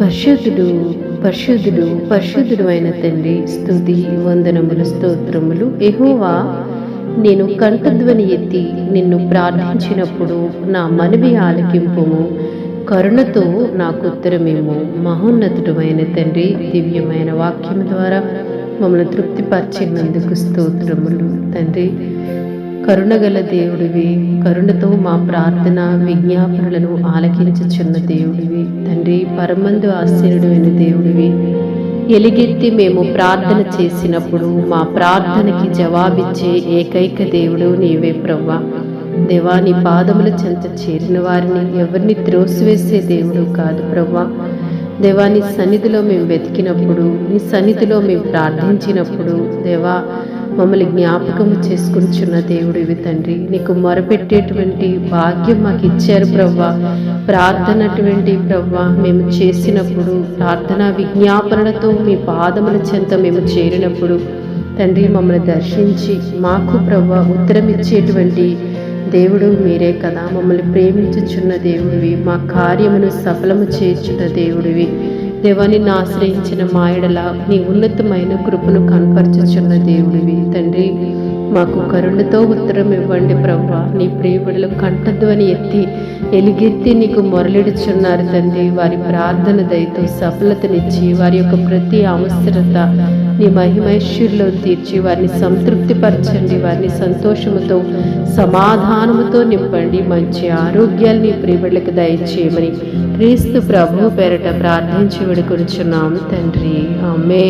పరిశుద్ధుడు పరిశుద్ధుడు పరిశుద్ధుడు అయిన తండ్రి స్థుతి వందనములు స్తోత్రములు. ఎహోవా నేను కంఠధ్వని ఎత్తి నిన్ను ప్రార్థించినప్పుడు నా మనవి ఆలకింపుము. కరుణతో నాకు ఉత్తరమేమో మహోన్నతుడమైన తండ్రి దివ్యమైన వాక్యం ద్వారా మమ్మల్ని తృప్తిపరిచినందుకు స్తోత్రములు. తండ్రి కరుణగల దేవుడివి. కరుణతో మా ప్రార్థన విజ్ఞాపనలను ఆలకించుచున్న దేవుడివి. తండ్రి పరమందు ఆశ్చర్యుడైన దేవుడివి. ఎలిగెత్తి మేము ప్రార్థన చేసినప్పుడు మా ప్రార్థనకి జవాబిచ్చే ఏకైక దేవుడు నీవే ప్రవ్వా. దేవాని పాదముల చెంత చేరిన వారిని ఎవరిని త్రోసివేసే దేవుడు కాదు ప్రవ్వా. దేవాని సన్నిధిలో మేము వెతికినప్పుడు నీ సన్నిధిలో మేము ప్రార్థించినప్పుడు దేవా మమ్మల్ని జ్ఞాపకం చేసుకుంటున్న దేవుడివి తండ్రి. నీకు మొరపెట్టేటువంటి భాగ్యం మాకు ఇచ్చారు ప్రవ్వా. ప్రార్థనటువంటి ప్రవ్వా మేము చేసినప్పుడు ప్రార్థన విజ్ఞాపనలతో మీ పాదముల చెంత మేము చేరినప్పుడు తండ్రి మమ్మల్ని దర్శించి మాకు ప్రవ్వా ఉత్తరం ఇచ్చేటువంటి దేవుడు మీరే కదా. మమ్మల్ని ప్రేమించుచున్న దేవుడివి మా కార్యమును సఫలము చేర్చున్న దేవుడివి. దేవాన్ని ఆశ్రయించిన మాయడల నీ ఉన్నతమైన కృపను కనపరచుచున్న దేవుడివి. తండ్రి మాకు కరుణతో ఉత్తరం ఇవ్వండి ప్రవ్వా. నీ ప్రియబడులు కంఠధ్వని ఎత్తి ఎలిగెత్తి నీకు మొరలిడుచున్నారు తండ్రి. వారి ప్రార్థన దయతో సఫలతనిచ్చి వారి యొక్క ప్రతి అవసరత నీ మహిమైశ్వర్యంలో తీర్చి వారిని సంతృప్తిపరచండి వారిని సంతోషముతో సమాధానముతో నింపండి. మంచి ఆరోగ్యాలు నీ ప్రియబడులకు దయచేయమని క్రీస్తు ప్రభు పేరట ప్రార్థించి విడుకొనుచున్నాం తండ్రి. అమ్మే